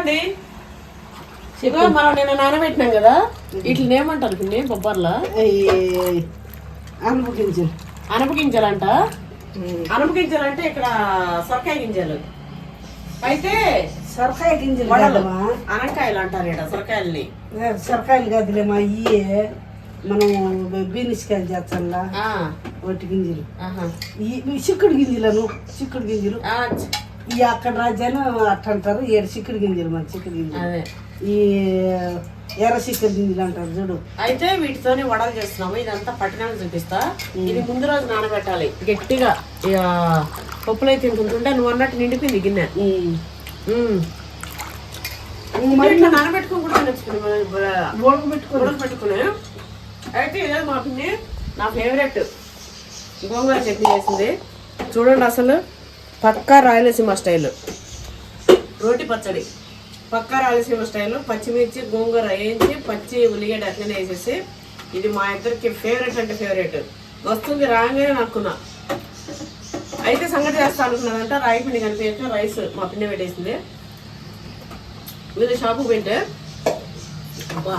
ఇదిగోండి ఇదిగో మనం నిన్న నానబెట్టినాం కదా వీటిని ఏమంటారు పిన్ని బొబ్బర్ల? అనుపు గింజలు అనప గింజలంట అనప గింజలు అంటే ఇక్కడ సొరకాయ గింజలు. అయితే సొరకాయ గింజలు వడలు అనకాయలు అంటారు ఇక్కడ సొరకాయల్ని. సొరకాయలు కాదులేమా? ఇయ్యే మనం బీనిస్కాయలు చేస్తాంలా? ఆ, ఒట్టి గింజలు. ఆహా. ఈ చిక్కుడు గింజలను చిక్కుడు గింజలు. ఈ అక్కడ రాజ్యాన్ని అట్ట అంటారు ఏడు చిక్కుడు గింజలు మన చిక్కుడు గింజలు. అదే. ఈ ఎర్ర చిక్కుడు గింజలు అంటారు చూడు. అయితే వీటితోనే వడలు చేస్తున్నాము. ఇదంతా పట్టినాక చూపిస్తా. ఇది ముందు రోజు నానబెట్టాలి. గట్టిగా ఇక పప్పులు అయితే తింటుంటే నువ్వు అన్నట్టు నిండిపోయింది గిన్నె. నానబెట్టుకుని కూడా తినొచ్చుకుని ఉడకబెట్టుకో పెట్టుకుని అయితే ఇదే మా పిన్ని నా ఫేవరెట్ గోంగూర చట్నీ చేసింది. చూడండి అసలు. పక్కా రాయలసీమ స్టైల్. రోటి పచ్చడి. పక్కా రాయలసీమ స్టైల్. పచ్చిమిర్చి గోంగూర వేయించి పచ్చి ఉల్లిగడ్డ అట్లనే వేసేసి ఇది మా ఇద్దరికి ఫేవరెట్ అంటే ఫేవరెట్ వస్తుంది రాగానే అనుకున్నా. అయితే సంగతి చేస్తా అనుకున్నదంట రాయి పిండి కనిపించక రైస్ మా పిండి పెట్టేసింది. మీరు షాపుకి పెట్టే. అబ్బా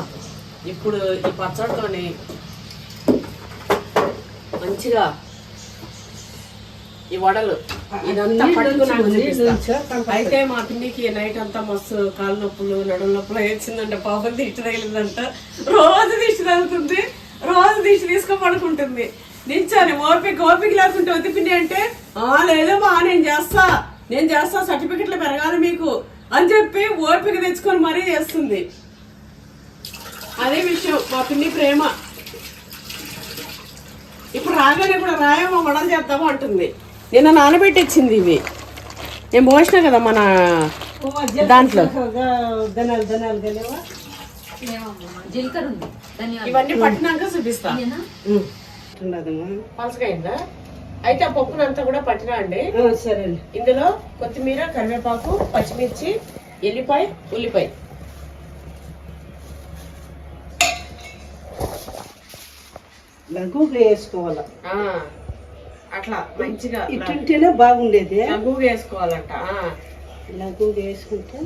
ఇప్పుడు ఈ పచ్చడితోని మంచిగా ఈ వడలు ఇదంతా. అయితే మా పిన్నికి నైట్ అంతా మస్తు కాలు నొప్పులు నడుము నొప్పులు వేసిందంట పాపం దిష్టి తగిలిందంట. రోజు దిష్టి తగులుతుంది. రోజు దిష్టి తీసుకొని పడుకుంటుంది. నించాను ఓపిక ఓపిక లేకుంటే వద్దు పిన్ని అంటే ఆ లేదమ్మా నేను చేస్తా. నేను చేస్తా సర్టిఫికెట్లు పెరగాలి మీకు. అని చెప్పి ఓపిక తెచ్చుకొని మరీ చేస్తుంది. అదే విషయం మా పిన్ని ప్రేమ. ఇప్పుడు రాగానే కూడా రాయమా వడలు చేద్దాము అంటుంది. నిన్న నానబెట్టించింది ఇవి. నేను పోసిన కదా మన దాంట్లో. ఇవన్నీ పట్టినాక చూపిస్తా. అయిందా అయితే ఆ పప్పునంతా కూడా పట్టినా అండి. సరేలే. ఇందులో కొత్తిమీర కరివేపాకు పచ్చిమిర్చి ఎల్లిపాయ ఉల్లిపాయ. లఘువుగా వేసుకోవాలా? ఆ, అట్లా మంచిగా ఇటుంటేనే బాగుండేది. లఘువుగా వేసుకోవాలంట. లఘువుగా వేసుకుంటే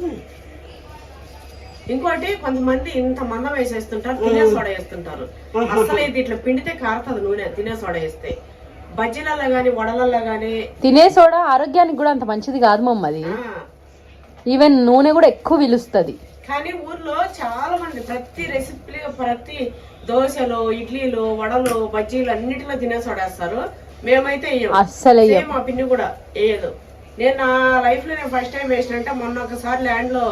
ఇంకోటి కొంతమంది ఇంత మందం వేసేస్తుంటారు తినే సోడా వేస్తుంటారు. అసలు ఇది ఇట్లా పిండితే కారుతుంది నూనె తినే సోడా వేస్తే. బజ్జీలలో గాని వడలలో గాని తినే సోడా ఆరోగ్యానికి కూడా అంత మంచిది కాదు మమ్మ అది. ఆ, ఈవెన్ నూనె కూడా ఎక్కువ విలుస్తుంది. కానీ ఊర్లో చాలా మంది ప్రతి రెసిపీ ప్రతి దోశలు ఇడ్లీలు వడలు బజ్జీలు అన్నిటిలో తినే సోడా వేస్తారు. మేమైతే అస్సలు మా పిన్ని కూడా వేయదు నేను నా లైఫ్లో నేను ఫస్ట్ టైం వేసినంటే మొన్న ఒకసారి ల్యాండ్లో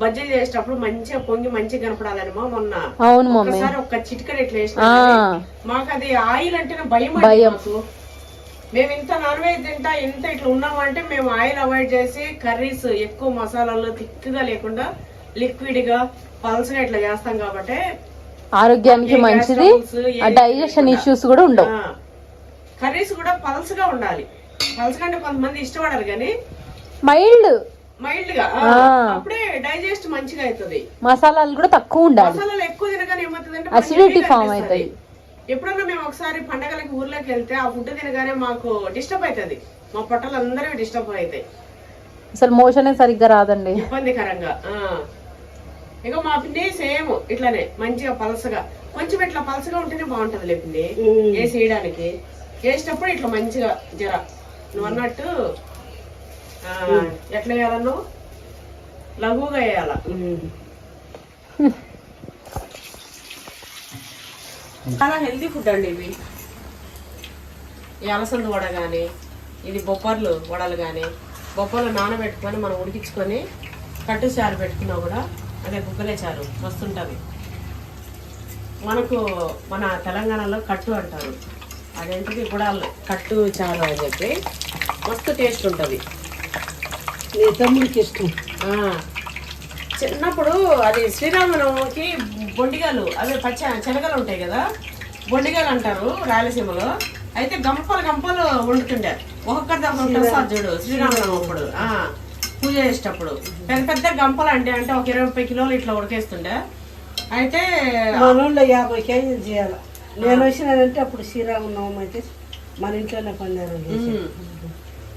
బజ్జీలు చేసేటప్పుడు మంచిగా పొంగి మంచిగా కనపడాలని మా మొన్న అవును ఒకసారి ఒక్క చిటికడ ఇట్లా వేసిన. మాకు అది ఆయిల్ అంటేనే భయం. మాకు మేము ఇంత నాన్ వెజ్ తింటా ఇంత ఇట్లా ఉన్నామంటే మేము ఆయిల్ అవాయిడ్ చేసి కర్రీస్ ఎక్కువ మసాలాలు తిక్కుగా లేకుండా లిక్విడ్గా పల్సగా ఇట్లా చేస్తాం కాబట్టి ఆరోగ్యానికి మంచిది డైజెషన్. ఇష్యూస్ కూడా ఉండవు. కర్రీస్ కూడా పల్సగా ఉండాలి. పల్సగా అంటే కొంతమంది ఇష్టపడరు కానీ మైల్డ్. మైల్డ్గా. అప్పుడే డైజెస్ట్ మంచిగా అవుతుంది మసాలాలు కూడా తక్కువ ఉండాలి. మసాలాలు ఎక్కువ తినగానే ఏమవుతుందంటే అనిపిస్తది. అవుతది. ఎప్పుడన్నా మేము ఒకసారి పండగలకి ఊర్లోకి వెళ్తే ఆ ఫుడ్ తినగానే మాకు డిస్టర్బ్ అవుతుంది మా పొట్టలు అందరివి డిస్టర్బ్ అవుతాయి. అసలు మోషనే సరిగ్గా రాదండి. ఇబ్బందికరంగా ఆ. ఇక మా పిండి సేమ్ ఇట్లానే మంచిగా పలసగా. కొంచెం ఇట్లా పలసగా ఉంటేనే బాగుంటది లే పిండి వేసి వేయడానికి వేసేటప్పుడు ఇట్లా మంచిగా జర. నువ్వు అన్నట్టు ఎట్లా వేయాలన్నావు లఘువుగా వేయాల చాలా హెల్తీ ఫుడ్ అండి ఇవి. ఈ అలసంద వడ కానీ ఇది బొప్పర్లు వడలు కానీ బొప్పర్లు నానబెట్టుకొని మనం ఉడికించుకొని కట్టు చారు పెట్టుకున్నా కూడా అదే గుగ్గలే చారు మస్తుంటుంది. మనకు మన తెలంగాణలో కట్టు అంటారు. అదేంటిది? గుడాలు కట్టు చారు అని చెప్పి మస్తు టేస్ట్ ఉంటుంది. నీ తమ్ముడికి ఇష్టం చిన్నప్పుడు అది శ్రీరామనవమికి బొండిగాలు అవి పచ్చ శనగలు ఉంటాయి కదా బొండిగాలు అంటారు రాయలసీమలో. అయితే గంపలు గంపలు వండుతుండే. ఒక్కొక్కరి దాకా ప్రసాద్ చూడు శ్రీరామనవమి అప్పుడు. పూజ చేసేటప్పుడు. పెద్ద పెద్ద గంపలు అంటే అంటే ఒక ఇరవై ముప్పై కిలోలు ఇట్లా ఉడికేస్తుండే. అయితే యాభై కేజీలు చేయాలి. నేను వచ్చినానంటే అప్పుడు శ్రీరామనవమి అయితే మన ఇంట్లోనే ఉమ్,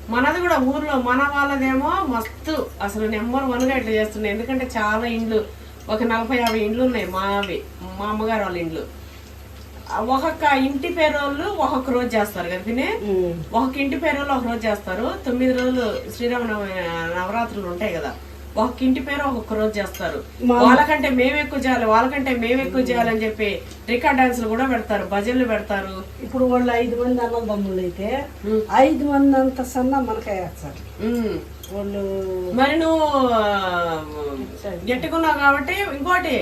మనది కూడా ఊర్లో మన వాళ్ళదేమో మస్తు. అసలు నెంబర్ వన్గా ఇట్లా చేస్తున్నాయి. ఎందుకంటే చాలా ఇండ్లు ఒక నలభై యాభై ఇండ్లు ఉన్నాయి మావి మా అమ్మగారు వాళ్ళ ఇండ్లు. ఒక్కొక్క ఇంటి పేరు వాళ్ళు ఒక్కొక్క రోజు చేస్తారు కదా ఒక్కొక్క ఇంటి పేరు వాళ్ళు ఒక రోజు చేస్తారు. తొమ్మిది రోజులు శ్రీరామనవమి నవరాత్రులు ఉంటాయి కదా. ఒక్కొక్క ఇంటి పేరు ఒక్కొక్క రోజు చేస్తారు. వాళ్ళకంటే మేము ఎక్కువ చేయాలి వాళ్ళకంటే మేము ఎక్కువ చేయాలని చెప్పి రికార్డ్ డాన్సులు కూడా పెడతారు భజనలు పెడతారు. ఇప్పుడు వాళ్ళు ఐదు మంది అన్నదమ్ముళ్ళు అయితే ఐదు మంది అంత సన్న మనకే వేస్తారు. వాళ్ళు మరి నువ్వు గట్టుకున్నావు కాబట్టి ఇంకోటి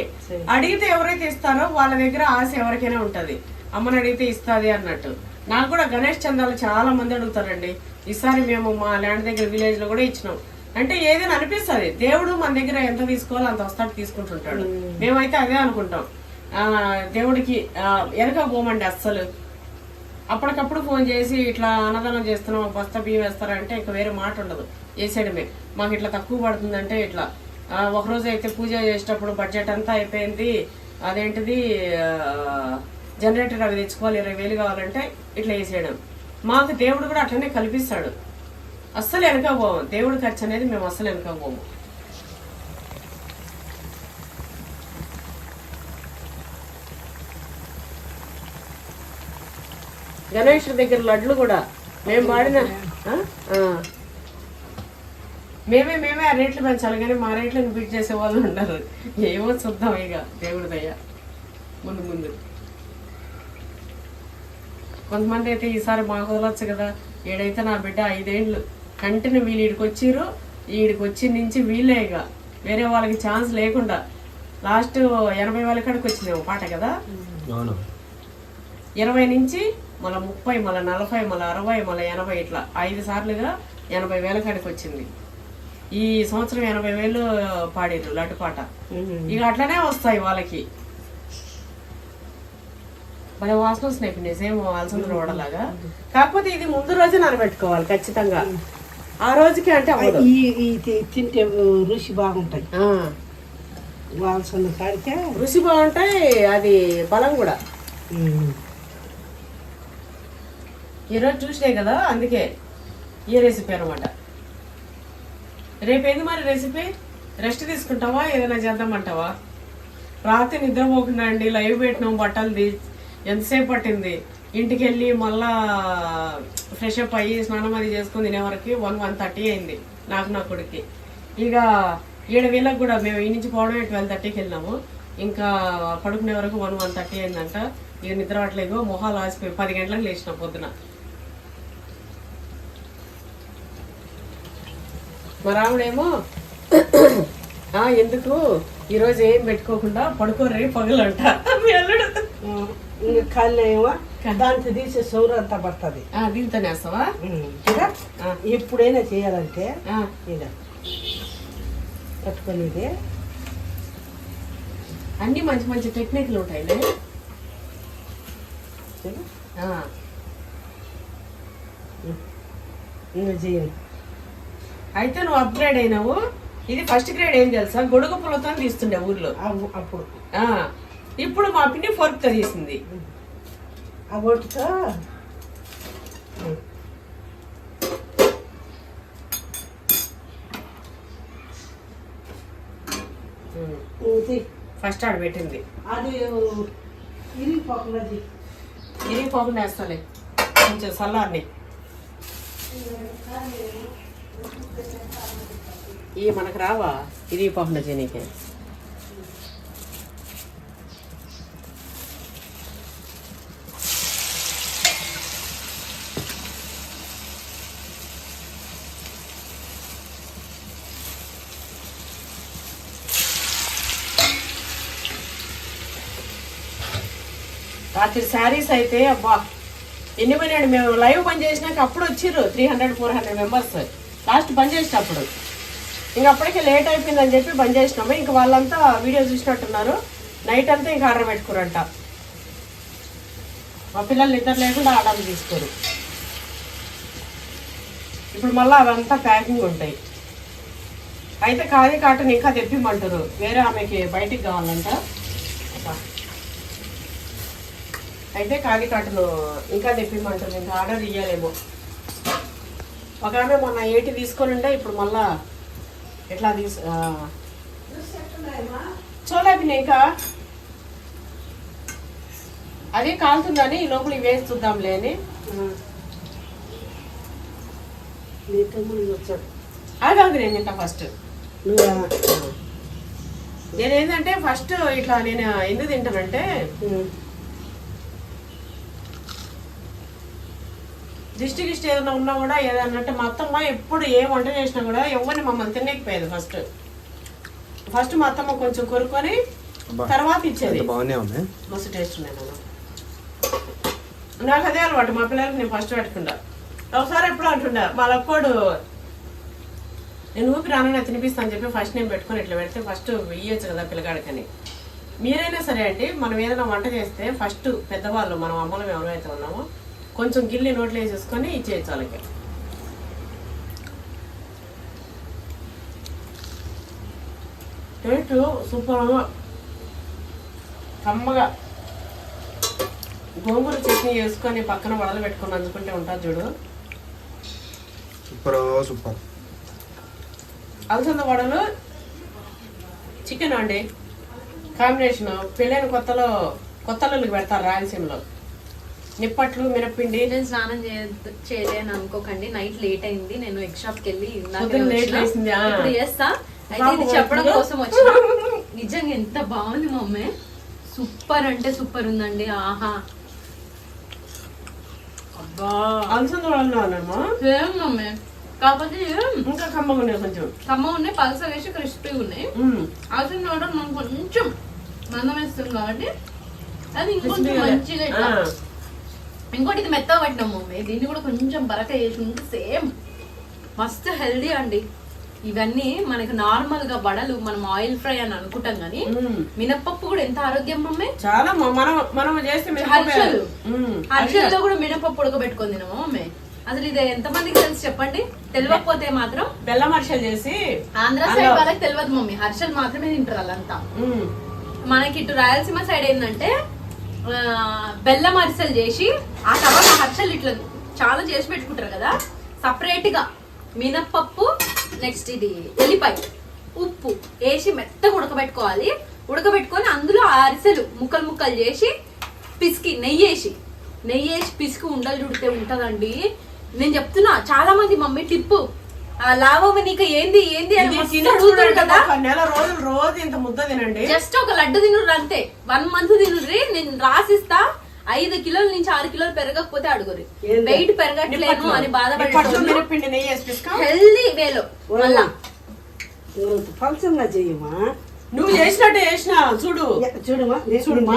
అడిగితే ఎవరైతే ఇస్తారో వాళ్ళ దగ్గర ఆశ ఎవరికైనా ఉంటది. అమ్మని అడిగితే ఇస్తాది అన్నట్టు. నాకు కూడా గణేష్ చందాలు చాలా మంది అడుగుతారండి. ఈసారి మేము మా ల్యాండ్ దగ్గర విలేజ్లో కూడా ఇచ్చినాం. అంటే ఏదైనా అనిపిస్తుంది. దేవుడు మన దగ్గర ఎంత తీసుకోవాలో అంత వస్తాడు తీసుకుంటుంటాడు. మేమైతే అదే అనుకుంటాం. దేవుడికి వెనక పోమండి అస్సలు. అప్పటికప్పుడు ఫోన్ చేసి ఇట్లా అన్నదానం చేస్తున్నాం బస్తా బియ్యం వేస్తారంటే ఇంకా వేరే మాట ఉండదు. వేసేయడమే మాకు ఇట్లా తక్కువ పడుతుందంటే ఇట్లా. ఆ, ఒక రోజు అయితే పూజ చేసేటప్పుడు బడ్జెట్ అంతా అయిపోయింది. అదేంటిది జనరేటర్ అవి తెచ్చుకోవాలి ఇరవై వేలు కావాలంటే ఇట్లా వేసేయడం. మాకు దేవుడు కూడా అట్లనే కల్పిస్తాడు. అస్సలు వెనక పోము. దేవుడి ఖర్చు అనేది మేము అస్సలు వెనక పోము. దగ్గర లడ్లు కూడా మేము వాడిన మేమే మేమే ఆ రేట్లు పెంచాలి కానీ మా రేట్లను బిట్ చేసే వాళ్ళు ఉండరు. ఏమో చూద్దాం ఇక దేవుడి దయ. ముందు ముందు. కొంతమంది అయితే ఈసారి మాకు వదలొచ్చు కదా. ఏడైతే నా బిడ్డ ఐదేండ్లు కంటిన్యూ వీళ్ళు ఈడికి వచ్చిర్రు ఈడికి వచ్చి నుంచి వీళ్ళే ఇక. వేరే వాళ్ళకి ఛాన్స్ లేకుండా. లాస్ట్ ఎనభై వాళ్ళ కాడికి వచ్చిందేమో పాట కదా? అవును. ఇరవై నుంచి మళ్ళీ ముప్పై మళ్ళీ నలభై మళ్ళీ అరవై మళ్ళీ ఎనభై ఇట్లా ఐదు సార్లుగా ఎనభై వేల కాడికి వచ్చింది. ఈ సంవత్సరం ఎనభై వేలు పాడిర్రు లడ్డు పాట. ఇక అట్లనే వస్తాయి వాళ్ళకి. భలే వాసన వస్తున్నాయి పిన్ని సేమ్ అలసంద రోడలాగా కాకపోతే ఇది ముందు రోజు నానబెట్టుకోవాలి ఖచ్చితంగా. ఆ రోజుకి అంటే ఈ తింటే రుచి బాగుంటాయి. ఆ, వాల్సిన కాడికే. రుచి బాగుంటాయి అది బలం కూడా. ఈరోజు చూసినే కదా అందుకే ఈ రెసిపీ అనమాట. రేపేంది మరి రెసిపీ రెస్ట్ తీసుకుంటావా? ఏదైనా చేద్దామంటావా? రాత్రి నిద్రపోకుండా అండి లైవ్ పెట్టినాం బట్టలది ఎంతసేపు పట్టింది? ఇంటికి వెళ్ళి మళ్ళా ఫ్రెష్ అప్ అయ్యి స్నానం అది చేసుకుని తినే వరకు వన్ వన్ థర్టీ అయింది నాకు నా కొడుక్కి. ఇక ఏడు వేలకు కూడా మేము ఈ నుంచి పోవడమే ట్వెల్వ్ థర్టీకి వెళ్ళినాము ఇంకా పడుకునే వరకు వన్ వన్ థర్టీ అయిందంట. ఇక నిద్ర పట్టలేదు మొహాలు ఆసిపోయి పది గంటలకు లేచిన పొద్దున. మా రాముడేమో ఎందుకు? ఈరోజు ఏం పెట్టుకోకుండా పడుకోరే పగలంట. మీ అల్లుడు. ఇంకా కాళ్ళు ఏమో దాంట్లో తీసే సౌరు అంతా పడుతుంది ఆ, దీంతోనే వేస్తావా ఆ. ఎప్పుడైనా చేయాలంటే ఇక పట్టుకునేది అన్ని మంచి మంచి టెక్నిక్లు ఇంకా చేయండి అయితే నువ్వు అప్గ్రేడ్ అయినావు ఇది ఫస్ట్ గ్రేడ్ ఏం తెలుసా గొడుగు పుల్లతో తీస్తుండే ఊర్లో అప్పు- అప్పుడు ఇప్పుడు మా పిన్ని ఫోర్క్తో తీసింది ఆ ఫస్ట్ ఆడ పెట్టింది. అది ఇరిగిపోకుండా. ఇది పోకుండా వేస్తాలే. కొంచెం సల్లార్ని ఈ మనకు రావా? ఇది పోకుండా చేయనీకి. రాత్రి శారీస్ అయితే అబ్బా ఎన్ని పోయినాడు మేము లైవ్ పని చేసినాక అప్పుడు వచ్చిర్రు. Three hundred four hundred members last పని చేసినప్పుడు. ఇంక అప్పటికే లేట్ అయిపోయిందని చెప్పి బంద్ చేసినాము. ఇంక వాళ్ళంతా వీడియో చూసినట్టున్నారు. నైట్ అంతా ఇంకా ఆర్డర్ పెట్టుకురంట మా పిల్లలు నిద్ర లేకుండా ఆర్డర్ తీసుకోరు. ఇప్పుడు మళ్ళీ అవంతా ప్యాకింగ్ ఉంటాయి. అయితే ఖాళీ కాటన్ ఇంకా తెప్పిమంటారు. వేరే ఆమెకి బయటికి కావాలంట. అయితే ఖాళీ కాటన్ ఇంకా తెప్పిమంటారు ఇంకా ఆర్డర్ ఇయ్యాలేమో. ఒక ఆమె మొన్న ఎయిటీ తీసుకొని ఉండే ఇప్పుడు మళ్ళా ఎట్లా తీసు చూడలేపిన ఇంకా. అది కాలుతుందని ఈ లోపల వేసి చూద్దాంలే అని. నీ తమ్ముడు వచ్చాడు. అది నేను తింటా ఫస్ట్ నువ్వు? నేను ఏంటంటే ఫస్ట్ ఇట్లా నేను ఎందుకు తింటానంటే దిష్టి గిష్టి ఏదైనా ఉన్నా కూడా ఏదన్నా అంటే మా అత్తమ్మ ఎప్పుడు ఏ వంట చేసినా కూడా ఎవరిని మమ్మల్ని తినకపోయేది ఫస్ట్ ఫస్ట్ మా అత్తమ్మ కొంచెం కొరుకొని అబ్బా. తర్వాత ఇచ్చేది. మస్తు టేస్ట్ ఉన్నాయి నాకు అదే అలవాటు మా పిల్లలకి నేను ఫస్ట్ పెట్టుకుంటా. ఒకసారి ఎప్పుడు అంటుండా మా లక్కోడు నేను ఊపిరి రానన్నా తినిపిస్తాను చెప్పి ఫస్ట్ నేను పెట్టుకొని ఇట్లా పెడితే ఫస్ట్ ఇయ్యొచ్చు కదా పిల్లగాడికని. మీరైనా సరే అండి మనం ఏదైనా వంట చేస్తే ఫస్ట్ పెద్దవాళ్ళు మనం అమ్మలం ఎవరైతే ఉన్నామో కొంచెం గిల్లి నోట్లో వేసేసుకొని ఇచ్చేయచ్చు వాళ్ళకి. టేస్ట్ సూపర్గా కమ్మగా గోంగూర చట్నీ వేసుకొని పక్కన వడలు పెట్టుకొని అందుకుంటే ఉంటుంది చూడు. Super super. అలసంద వడలు చికెన్ అండి. కాంబినేషన్. పెళ్ళైన కొత్తలో కొత్తలకు పెడతారు రాయలసీమలో. నిప్పట్లు మినప్పిండి. నేను స్నానం చేయ- చేయలేను అనుకోకండి. నైట్ లేట్ అయింది. నేను ఎగ్ షాప్కి వెళ్ళి. ఇప్పుడు చేస్తా. అయితే ఇది పాపం చెప్పడం? కోసం వచ్చిన. నిజంగా ఎంత బాగుంది మమ్మీ. సూపర్ అంటే సూపర్ ఉందండి. ఆహా. అబ్బా. అలసంద సేమ్ మమ్మీ? కాకపోతే ఇంకా కమ్మగా ఉన్నాయి కొంచెం. కమ్మ ఉన్నాయి పలస వేసి క్రిస్పీ ఉన్నాయి. అసలు నోడ మనం కొంచెం మందం వేస్తాం కాబట్టి అది ఇంకొంచెం క్రిస్పీగా. మంచిగా. ఇంకోటి ఇది మెత్తగా పట్టినాం మమ్మీ. దీన్ని కూడా కొంచెం బరక వేసి ఉంటే సేమ్. మస్తు హెల్దీ అండి. ఇవన్నీ మనకి నార్మల్గా వడలు మనం ఆయిల్ ఫ్రై అని అనుకుంటాం కానీ. మినపప్పు కూడా ఎంత ఆరోగ్యం మమ్మీ? చాలా మనం మనం చేస్తే హర్షలు. అరిసెల్లో కూడా మినపప్పు ఉడకబెట్టుకొని తినమా మమ్మీ. అసలు ఇది ఎంత మందికి తెలుసు చెప్పండి? తెలియకపోతే మాత్రం బెల్లం అరిసెలు చేసి ఆంధ్ర సైడ్ వాళ్ళకి తెలియదు మమ్మీ. హర్షలు మాత్రమే తింటారు వాళ్ళంతా. మనకి ఇటు రాయలసీమ సైడ్ ఏంటంటే బెల్లం అరిసెలు చేసి ఆ తర్వాత హర్షలు ఇట్లా చాలా చేసి పెట్టుకుంటారు కదా సపరేట్గా మినప్పప్పు నెక్స్ట్ ఇది ఎల్లిపాయ ఉప్పు వేసి మెత్తగా ఉడకబెట్టుకోవాలి. ఉడకబెట్టుకొని అందులో ఆ అరిసెలు ముక్కలు ముక్కలు చేసి పిసికి నెయ్యి వేసి నెయ్యి వేసి పిసికి ఉండలు చుడితే ఉంటుందండి. నేను చెప్తున్నా చాలా మంది మమ్మీ టిప్పు లావవ నీకు ఏంది ఏంది అని మస్తు కదా. ఒక నెల రోజులు రోజు ఇంత ముద్ద తినండి. జస్ట్ ఒక లడ్డు తినుర్రు అంతే. వన్ మంత్ తినుర్రి నేను రాసిస్తా. ఐదు కిలోల నుంచి ఆరు కిలోలు పెరగకపోతే అడుగురి? వెయిట్ పెరగట్లేను అని బాధపడే హెల్దీ వేలో. మళ్ళా. ఫంక్షన్గా చెయ్యమా నువ్వు చేసినట్టు చేసిన చూడు. చూడమా చూడమా.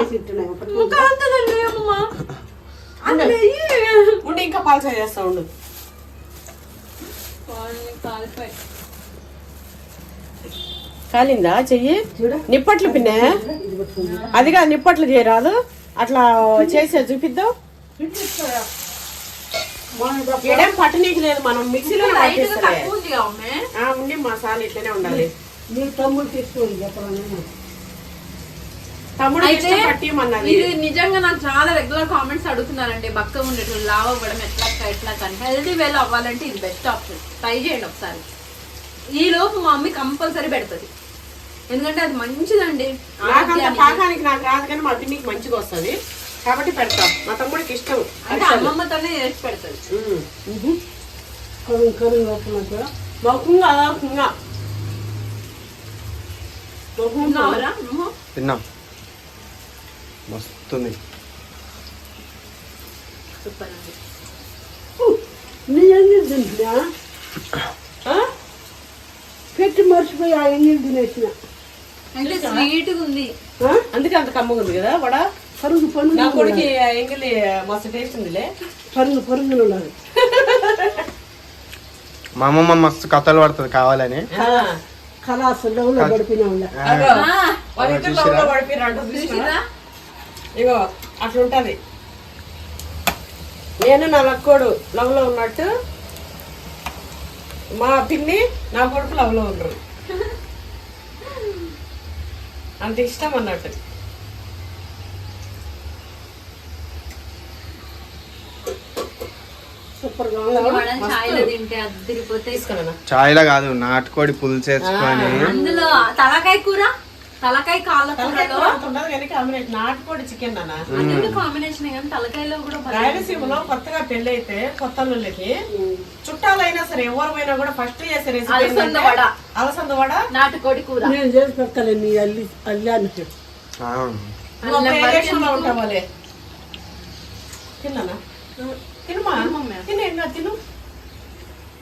ఉండి. ఇంకా పాలసా చేస్తా ఉండు. కాలిందా చెయ్యి? చూడు. నిప్పట్లు పిన్నే? ఇది పట్టుకుంది అది కాదు నిప్పట్లు చేయరాదు. అట్లా చేసే చూపిద్దాం. ఏడేం పట్టనీకి లేదు మనం మిక్సీలో లైట్గా తక్కువ ఉంది కదా అమ్మే. ఉండి మసాలా ఇట్లనే ఉండాలి. నీ తమ్ముడు తీసుకోండి చెప్పరా తమ్ముడు అయితే ఇష్టం పట్టిమన్నది ఇది నిజంగా నాకు చాలా రెగ్యులర్ కామెంట్స్ అడుగుతున్నారండి. బక్క ఉండేటప్పుడు లావ్ అవ్వడం ఎట్లా ఎట్లా కానీ. హెల్దీ వేలో అవ్వాలంటే ఇది బెస్ట్ ఆప్షన్ ట్రై చేయండి ఒకసారి. ఈ లోపు మా మమ్మీ కంపల్సరీ పెడుతుంది. ఎందుకంటే అది మంచిదండి. పాకానికి నాకు రాదు కానీ మా పిన్నికి మంచిగా వస్తుంది. కాబట్టి పెడతాం. మా తమ్ముడికి ఇష్టం. అంటే అమ్మమ్మతోనే చేసి అదార్కంగా ఉన్నావరా నువ్వు? తిన్నాం. మస్తుంది తింటున్నా? పెట్టి మర్చిపోయి ఆ ఎంగిల్ తినేసిన. అంటే స్వీట్ ఉంది? అందుకే అంత కమ్మగా ఉంది కదా వడ? పరుగు పరుగు నా కొడుకు ఎంగిలి మస్తు టేస్ట్ ఉందిలే. పరుగు పరుగులు ఉన్నారు మా అమ్మమ్మ మస్తు కథలు పడుతుంది కావాలని. ఆ. కళాసు లవ్లో ఇగో అట్లుంటది. నేను నా లక్కోడు లవ్లో ఉన్నట్టు మా పిన్ని నా కొడుకు లవ్లో ఉండరు. అంత ఇష్టం అన్నట్టు. సూపర్గా ఈ ఉంది వడలు చాయ్లో తింటే అద్దరిపోతే తీసుకున్నా చాయ్లా కాదు నాటుకోడి పులుసు వేసుకొని. అందులో తలకాయ కూర తలకాయ కాళ్ళ కూరలో నాటుకోడి చికెన్ అన్ని కాంబినేషన్ కానీ తలకాయలో కూడా రాయలసీమలో కొత్తగా పెళ్ళి అయితే కొత్త చుట్టాలైనా సరే ఎవరిమైనా కూడా ఫస్ట్ చేసే రెసిపీ అలసంద వడ. అలసంద వడ నాటుకోడి కూర. నేను చేసి పెడతాను నీ అల్లి దేశంలో ఉంటావాలే తిన్నానా? తినుమా తిను ఏం కాదు, తిను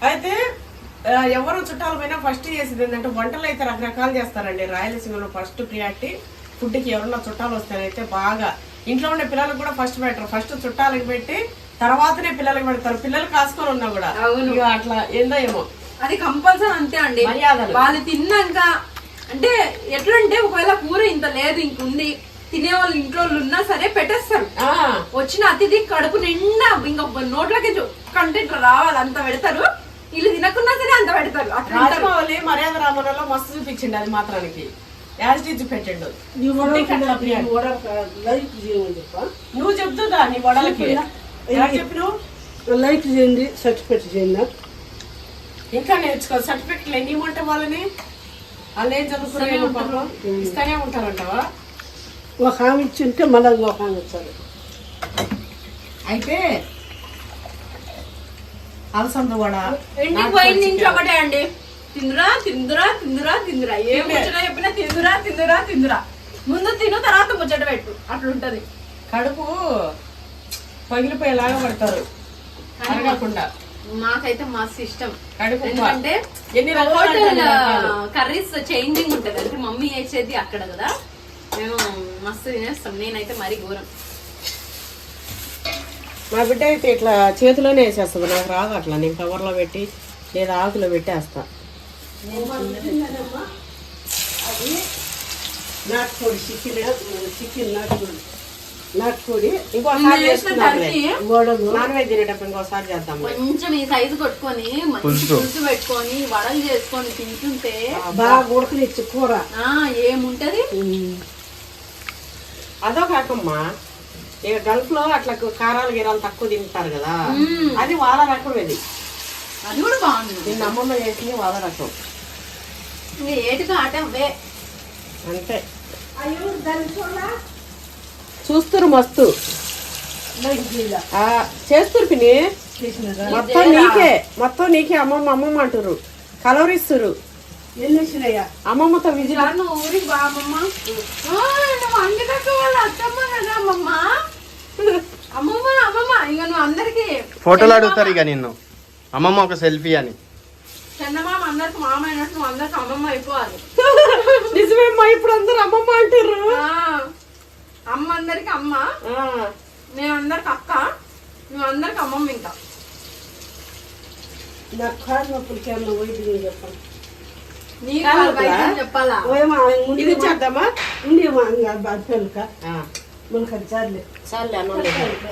అయితే ఎవరు చుట్టాలు పోయినా ఫస్ట్ చేసేది ఏంటంటే వంటలు అయితే రకరకాలు చేస్తారండి. రాయలసీమలో ఫస్ట్ ప్రియారిటీ ఫుడ్కి ఎవరన్నా చుట్టాలు వస్తారైతే బాగా ఇంట్లో ఉండే పిల్లలకు కూడా ఫస్ట్ పెట్టరు ఫస్ట్ చుట్టాలకు పెట్టి తర్వాతనే పిల్లలకు పెడతారు. పిల్లలు కాసుకొని ఉన్నా కూడా. అట్లా ఏందో ఏమో. అది కంపల్సరీ అంతే అండి. వాళ్ళు తిన్నాక అంటే ఎట్లంటే ఒకవేళ కూర ఇంత లేదు ఇంకుంది తినే వాళ్ళు ఇంట్లో ఉన్నా సరే పెట్టేస్తారు. ఆ, వచ్చిన అతిథి కడుపు నిండా ఇంకా నోట్లకి కంటెంట్ రావాలి అంత పెడతారు. వీళ్ళు తినకున్నా సరే అంత పెడతారు. రాజమౌళి మర్యాద రామరాలో మస్తు చూపించిండు అది మాత్రానికి. యాజ్ టీచ్ పెట్టిండు నీ ఫుడ్కి అట్లా లైక్ చేయండి చెప్ప. నువ్వు చెప్తుందా నీ వడలకి. ఎలా చెప్పినావు? లైక్ చేయండి సర్టిఫికెట్ చేయండి. ఇంకా నేర్చుకో సర్టిఫికెట్లు ఎన్ని ఇవ్వమంటే వాళ్ళని? వాళ్ళు ఏం చదువుకునే పాపం ఇస్తానే ఉంటారంటావా? ఒక ఆమె ఇచ్చింటే మళ్ళీ ఒక ఆమె ఇచ్చారు అయితే అలసంద వడ ఇంటికి పోయిన నుంచి ఒకటే అండి. తిందురా తిందురా తిందురా తిందురా. ఏ ముచ్చట చెప్పినా తిందురా తిందురా తిందురా. ముందు తిను తర్వాత ముచ్చట పెట్టు. అట్లుంటది. కడుపు పగిలిపోయేలాగా పడతారు. అరగకుండా. మాకైతే మస్తు ఇష్టం. కడుపు ఎందుకంటే ఎన్ని హోటల్. కర్రీస్ చేంజింగ్ ఉంటది. అంటే మమ్మీ వేసేది అక్కడ కదా. మేము మస్తు తినేస్తాం. నేనైతే మరీ ఘోరం. మా బిడ్డ అయితే ఇట్లా చేతిలోనే వేసేస్తుంది. నాకు రాదు అట్లా. నేను కవర్లో పెట్టి లేదా ఆకులో పెట్టేస్తా. అది నాటుకోడి చికెన్ చికెన్ నాటుకోడి. నాటుకోడి. ఇంకోసారి నేను వెజ్ తినేటప్పుడు ఇంకోసారి చేద్దాం కొంచెం ఈ సైజు కొట్టుకొని మంచి పులుసు. పులుసు పెట్టుకొని వడలు చేసుకొని తింటుంటే బాగా ఉడకనిచ్చి కూర. ఆ ఏముంటది? అదో కాకమ్మా. ఇక గల్ఫ్లో అట్లా కారాలు గీరాలు తక్కువ తింటారు కదా. అది వాళ్ళ రకం ఇది. అది కూడా బాగుంది. నిన్న అమ్మమ్మ చేసింది వాళ్ళ రకం. ఇంకా ఏటిగా ఆట అవే. అంతే. అయ్యో దాన్ని చూడ చూస్తురు మస్తు. చేస్తురు పిని మొత్తం నీకే మొత్తం నీకే అమ్మమ్మ అమ్మమ్మ అంటారు కలవరిస్తురు అమ్మమ్మతో నువ్వు ఊరికి బా అమ్మమ్మ. ఆ, నువ్వు అందుకక్క వాళ్ళ అత్తమ్మ కదా అమ్మమ్మ. అమ్మమ్మ అమ్మమ్మ ఇక నువ్వు అందరికి ఫోటోలు అడుగుతారు ఇక నిన్ను. అమ్మమ్మ ఒక సెల్ఫీ అని. చందమామ అందరికి మామ అయినట్టు నువ్వు అందరికి అమ్మమ్మ అయిపోవాలి. నిజమేమ్మా ఇప్పుడు అందరు అమ్మమ్మ అంటారు ఆ, అమ్మ అందరికి అమ్మ ఆ, నేను అందరికి అక్క నువ్వు అందరికి అమ్మమ్మ ఇంకా. చెప్పాలా? ఇది చేద్దామా ఉండేమా ఆ, మనకు అది చాలే. లేదు.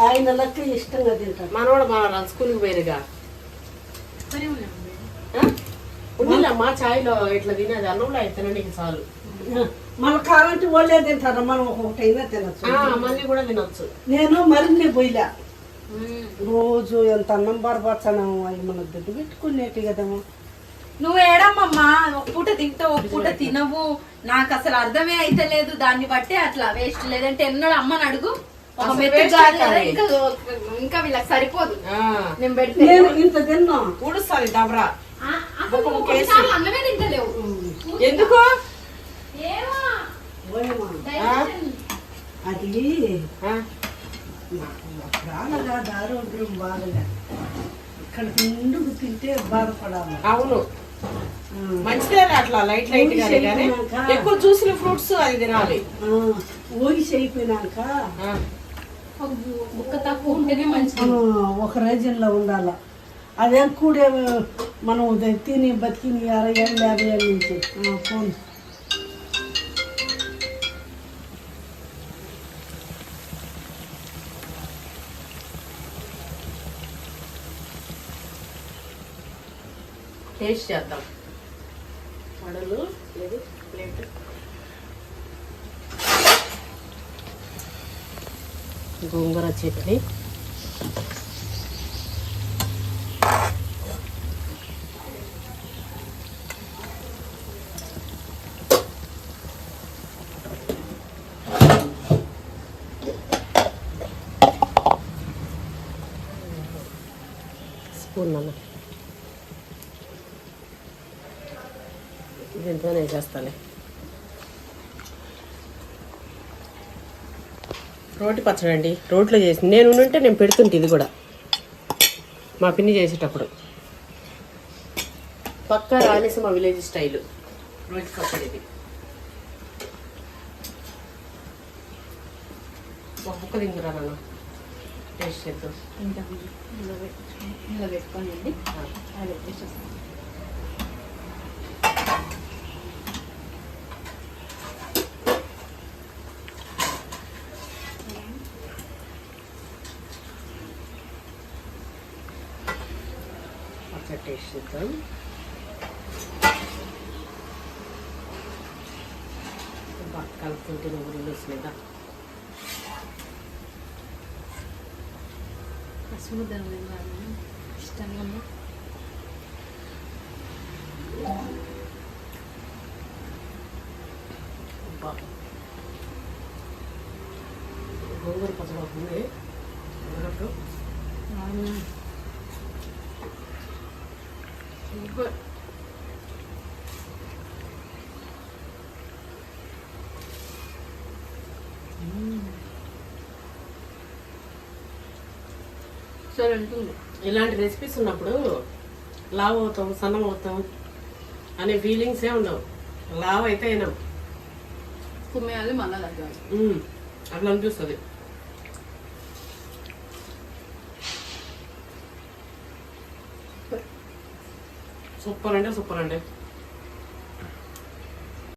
ఆయన లెక్క ఇష్టంగా తింటాడు. మనోడు మన స్కూల్కి పోయినగా ఉండిలమ్మా చాయ్లో ఇట్లా తినేది అన్నంలో అయితే నీకు చాలు. మన కావాలంటే వాళ్ళే తింటారు. మనం ఒక్కొక్కటైనా తినచ్చు. ఆ, మళ్ళీ కూడా తినొచ్చు. నేను మరిన్ని పోయిలా. రోజు ఎంత అన్నం బరపరచడం అవి మన దుడ్డు పెట్టుకునేటి కదమ్మా. నువ్వు ఏడమ్మమ్మా ఒక పూట తింటావు ఒక పూట తినవు. నాకు అసలు అర్థమే అయితే లేదు దాన్ని బట్టి అట్లా వేస్ట్ లేదంటే ఎన్నడూ అమ్మని అడుగు. ఒక మెత్తు కాదు. ఇంకా ఇంకా వీళ్ళకి సరిపోదు. నేను పెడితే నేను ఇంత తిన్నా. ఊడుస్తుంది దబరా. ఆ, అసలు ఒక నువ్వు కేసు. కొన్నిసార్లు అన్నమే తింటలేవు. ఎందుకు? ఏమో? ఓయమ్మా. digestion. అది ఆ, ఇక్కడ నిండుకు తింటే బాధపడాలి. అవును. మంచిదే అట్లా లైట్ లైట్ కానీ ఎక్కువ చూసిన ఫ్రూట్స్ అది తినాలి. ఓగిసి అయిపోయినాక ఆ, ఒక బు- బుక్క తక్కువ ఉంటేనే మంచిది. ఒక రేజన్లో ఉండాల. అదేం కూడా మనం తిని బతికిని అరవై ఏళ్ళు యాభై ఏళ్ళ నుంచి. ఫోన్ టేస్ట్ చేద్దాం. వడలు లేదు ప్లేట్. గోంగూర చట్నీ. స్పూన్ అన్న. దీంతో వేసేస్తాలే రోటి పచ్చడి అండి రోట్లో చేసి నేను ఉంటే నేను పెడుతుంటే ఇది కూడా. మా పిన్ని చేసేటప్పుడు. పక్క రాయలసీమ విలేజ్ స్టైల్. రోటి పచ్చడి ఇది ఒక ముక్క తిందురా నాన్న. టేస్ట్ చేద్దాం. ఇలా పెట్టుకోండి. అది పెట్టేసేస్తాను పచ్చడి టేస్ట్ చేద్దాం బాగా కలుపుతుంటే నువ్వు వస్తుందా పసుపు ధనం ఇష్టంగా ఉంది బాగా గోంగూర పచ్చడి సరే ఉంటుంది ఇలాంటి రెసిపీస్ ఉన్నప్పుడు లావ్ అవుతాం సన్నం అవుతాం అనే ఫీలింగ్సే ఉండవు. లావ్ అయితే అయినాం. కుమ్మేయాలి మళ్ళా. అట్లా అనిపిస్తుంది. సూపర్ అంటే సూపర్ అండి.